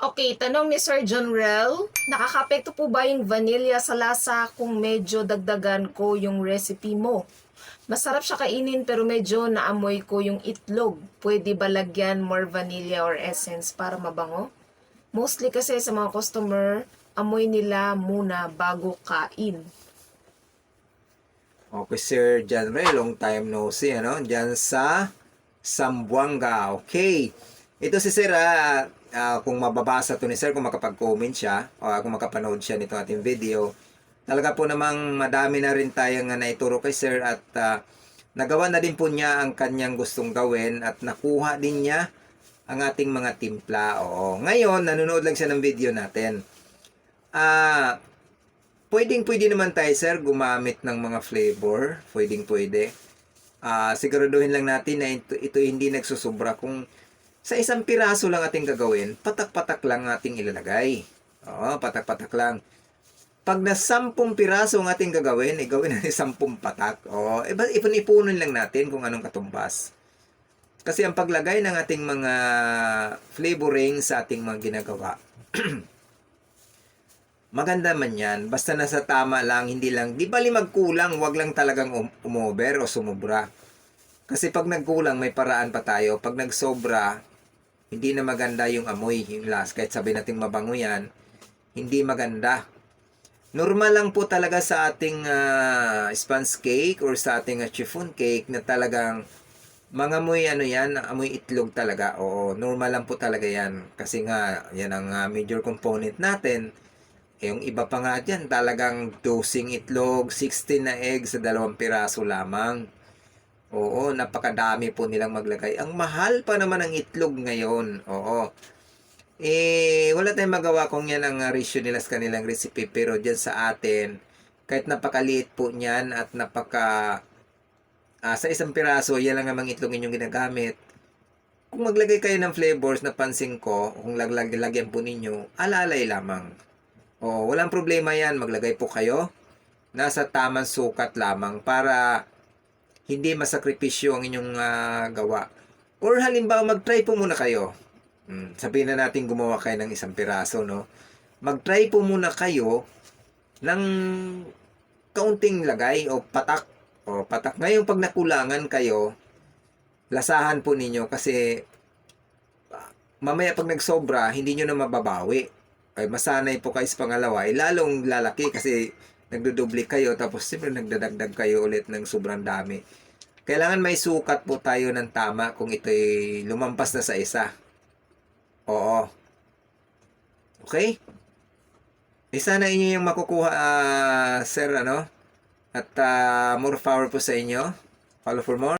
Okay, tanong ni Sir John Rel, nakakapekto po ba yung vanilla sa lasa kung medyo dagdagan ko yung recipe mo? Masarap siya kainin pero medyo naamoy ko yung itlog. Pwede ba lagyan more vanilla or essence para mabango? Mostly kasi sa mga customer, amoy nila muna bago kain. Okay, Sir John Ray, long time no see, ano? Diyan sa Sambuanga. Okay. Ito si Sir, ah, ah, kung mababasa to ni Sir, kung makapag-comment siya, o kung makapanood siya nitong ating video, talaga po namang madami na rin tayong uh, naituro kay Sir at ah, nagawa na din po niya ang kanyang gustong gawin at nakuha din niya ang ating mga timpla. Oo. Ngayon, nanonood lang siya ng video natin. Ah, pwedeng pwede naman tayo sir gumamit ng mga flavor. Pwedeng pwede. Ah, siguraduhin lang natin na ito, ito hindi nagsusubra kung sa isang piraso lang ating gagawin, patak-patak lang ating ilalagay. Oo, patak-patak lang. Pag na sampung piraso ang ating gagawin, eh, gawin natin sampung patak. Oo, iba, ipon-ipunin lang natin kung anong katumbas. Kasi ang paglagay ng ating mga flavoring sa ating mga ginagawa, maganda man yan. Basta nasa tama lang, hindi lang, di bali magkulang, wag lang talagang um- umover o sumubra. Kasi pag nagkulang, may paraan pa tayo. Pag nagsobra, hindi na maganda yung amoy, yung last. Kahit sabi natin mabango yan, hindi maganda. Normal lang po talaga sa ating ah, sponge cake or sa ating ah, chiffon cake na talagang mga amoy ano yan, amoy itlog talaga. Oo, normal lang po talaga yan. Kasi nga, yan ang ah, major component natin. Eh, yung iba pa nga dyan, talagang dosing itlog, 16 na egg sa dalawang piraso lamang. Oo, napakadami po nilang maglagay. Ang mahal pa naman ang itlog ngayon. Oo. Eh, wala tayong magawa kung yan ang ah, ratio nila sa kanilang recipe. Pero dyan sa atin, kahit napakaliit po niyan at napaka ah, sa isang piraso, yan lang namang itlog inyong ginagamit. Kung maglagay kayo ng flavors na pansin ko, kung laglag lagyan po ninyo, alalay lamang. O, walang problema yan. Maglagay po kayo. Nasa tamang sukat lamang para hindi masakripisyo ang inyong ah, gawa. Or halimbawa, mag-try po muna kayo. Hmm, sabihin na natin gumawa kayo ng isang piraso, no? Mag-try po muna kayo ng kaunting lagay o patak. O patak. Ngayon, pag nakulangan kayo, lasahan po ninyo kasi ah, mamaya pag nagsobra, hindi nyo na mababawi. Ay masanay po kayo sa pangalawa, eh, lalong lalaki kasi nagdudubli kayo tapos siyempre nagdadagdag kayo ulit ng sobrang dami. Kailangan may sukat po tayo ng tama kung ito'y lumampas na sa isa. Oo. Okay? Eh sana inyo yung makukuha, ah, sir, ano? At ah, more power po sa inyo. Follow for more.